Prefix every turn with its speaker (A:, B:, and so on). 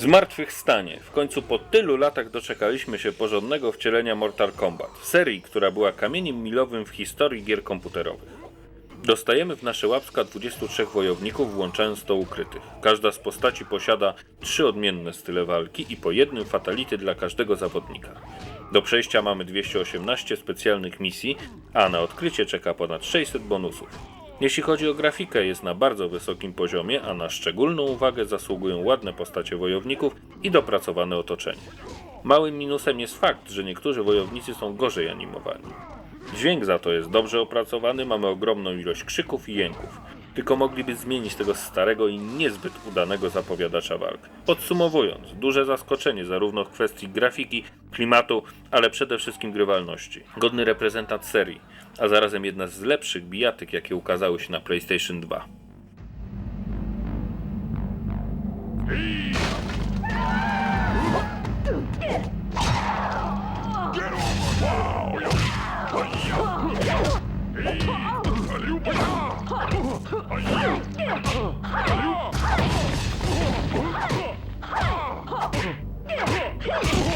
A: Zmartwychwstanie. W końcu po tylu latach doczekaliśmy się porządnego wcielenia Mortal Kombat, serii, która była kamieniem milowym w historii gier komputerowych. Dostajemy w nasze łapska 23 wojowników, włączając to ukrytych. Każda z postaci posiada trzy odmienne style walki i po jednym fatality dla każdego zawodnika. Do przejścia mamy 218 specjalnych misji, a na odkrycie czeka ponad 600 bonusów. Jeśli chodzi o grafikę, jest na bardzo wysokim poziomie, a na szczególną uwagę zasługują ładne postacie wojowników i dopracowane otoczenie. Małym minusem jest fakt, że niektórzy wojownicy są gorzej animowani. Dźwięk za to jest dobrze opracowany, mamy ogromną ilość krzyków i jęków. Tylko mogliby zmienić tego starego i niezbyt udanego zapowiadacza walk. Podsumowując, duże zaskoczenie zarówno w kwestii grafiki, klimatu, ale przede wszystkim grywalności. Godny reprezentant serii, a zarazem jedna z lepszych bijatyk, jakie ukazały się na PlayStation 2. Oh!